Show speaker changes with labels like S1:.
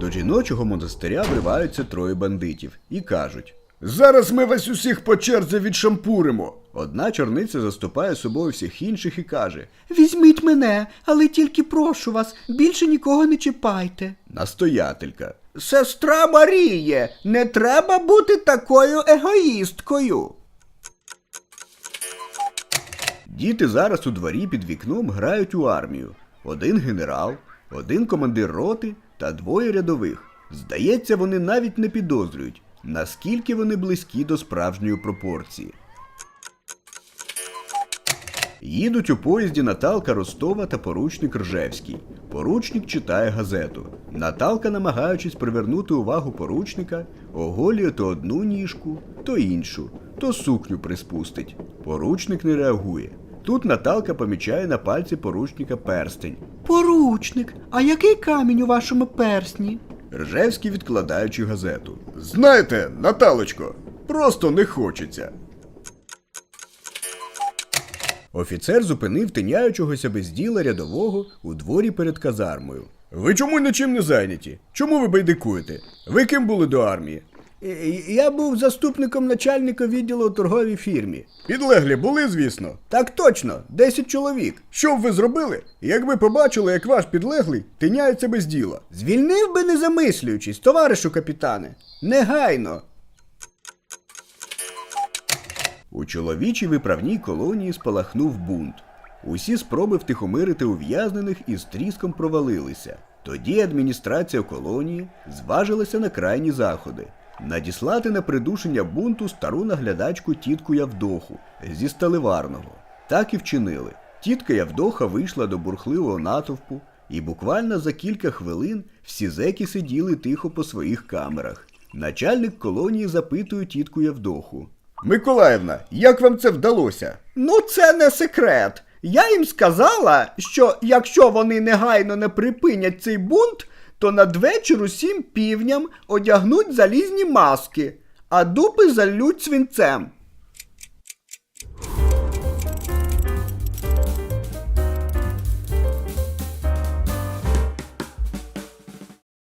S1: До жіночого монастиря вриваються троє бандитів і кажуть:
S2: Зараз ми вас усіх по черзі відшампуримо.
S1: одна чорниця заступає собою всіх інших і каже:
S3: Візьміть мене, але тільки прошу вас, більше нікого не чіпайте.
S1: Настоятелька.
S3: Сестра Маріє, не треба бути такою егоїсткою.
S1: Діти зараз у дворі під вікном грають у армію. Один генерал, один командир роти та двоє рядових. Здається, вони навіть не підозрюють, наскільки вони близькі до справжньої пропорції. Їдуть у поїзді Наталка Ростова та поручник Ржевський. Поручник читає газету. Наталка, намагаючись привернути увагу поручника, оголює то одну ніжку, то іншу, то сукню приспустить. Поручник не реагує. Тут Наталка помічає на пальці поручника перстень.
S3: Поручник, а який камінь у вашому персні?
S1: Ржевський відкладаючи газету.
S2: Знаєте, Наталочко, просто не хочеться.
S1: Офіцер зупинив тиняючогося без діла рядового у дворі перед казармою.
S2: Ви чому нічим не зайняті? Чому ви байдикуєте? Ви ким були до армії?
S1: Я був заступником начальника відділу у торговій фірмі.
S2: Підлеглі були, звісно.
S1: Так точно, 10 чоловік.
S2: Що б ви зробили, якби побачили, як ваш підлеглий тиняється без діла?
S1: Звільнив би не замислюючись, товаришу капітане. Негайно. У чоловічій виправній колонії спалахнув бунт. Усі спроби втихомирити ув'язнених із тріском провалилися. Тоді адміністрація колонії зважилася на крайні заходи надіслати на придушення бунту стару наглядачку тітку Явдоху зі сталеварного. Так і вчинили. Тітка Явдоха вийшла до бурхливого натовпу, і буквально за кілька хвилин всі зеки сиділи тихо по своїх камерах. Начальник колонії запитує тітку Явдоху.
S2: Миколаївна, як вам це вдалося?
S3: Ну, це не секрет. Я їм сказала, що якщо вони негайно не припинять цей бунт, то надвечір усім півням одягнуть залізні маски, а дупи залють свинцем.